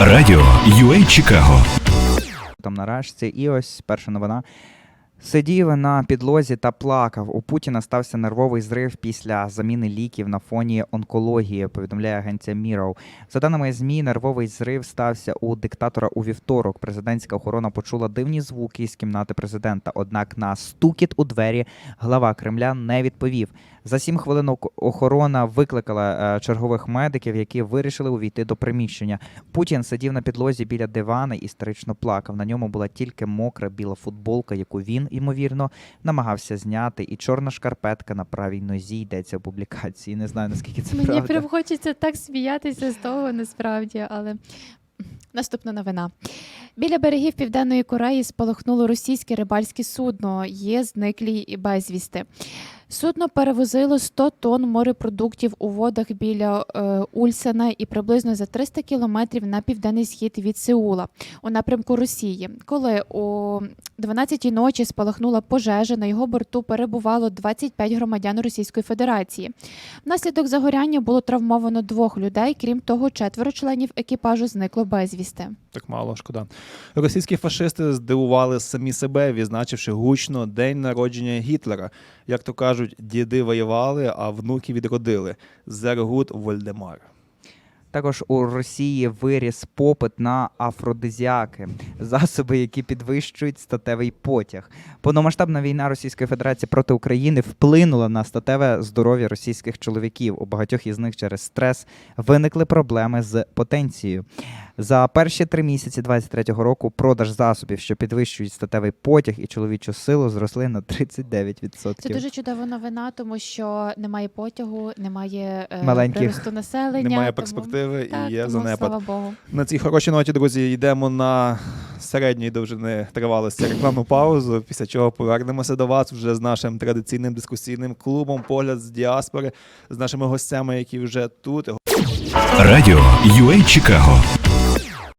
Радіо UA Чикаго. там на рашці. І ось перша новина. Сидів на підлозі та плакав. У Путіна стався нервовий зрив після заміни ліків на фоні онкології. Повідомляє агенція Міров. За даними змі, нервовий зрив стався у диктатора у вівторок. Президентська охорона почула дивні звуки з кімнати президента. Однак на стукіт у двері глава Кремля не відповів. За сім хвилин охорона викликала е, чергових медиків, які вирішили увійти до приміщення. Путін сидів на підлозі біля дивана і істерично плакав. На ньому була тільки мокра біла футболка, яку він, ймовірно, намагався зняти, і чорна шкарпетка на правій нозі йдеться в публікації. Не знаю наскільки це Мені прям хочеться так сміятися з того насправді, але наступна новина. Біля берегів Південної Кореї спалахнуло російське рибальське судно. Є зниклі і безвісти. Судно перевозило 100 тонн морепродуктів у водах біля е, Ульсана і приблизно за 300 кілометрів на південний схід від Сеула у напрямку Росії. Коли о 12-й ночі спалахнула пожежа, на його борту перебувало 25 громадян Російської Федерації. Внаслідок загоряння було травмовано двох людей. Крім того, четверо членів екіпажу зникло безвісти. Так мало, шкода. Російські фашисти здивували самі себе, відзначивши гучно день народження Гітлера. Як то кажуть, діди воювали, а внуки відродили. Зергут Вольдемар. Також у Росії виріс попит на афродизіаки, засоби, які підвищують статевий потяг. Повномасштабна війна Російської Федерації проти України вплинула на статеве здоров'я російських чоловіків. У багатьох із них через стрес виникли проблеми з потенцією. За перші три місяці 23-го року продаж засобів, що підвищують статевий потяг і чоловічу силу, зросли на 39%. Це дуже чудова новина, тому що немає потягу, немає е, Маленьких. приросту населення. Немає тому- перспективи Так, і є тому, занепад. Слава Богу. На цій хорошій ноті, друзі, йдемо на середньої довжини тривалості рекламну паузу, після чого повернемося до вас вже з нашим традиційним дискусійним клубом Погляд з діаспори, з нашими гостями, які вже тут. Радіо UA Чикаго.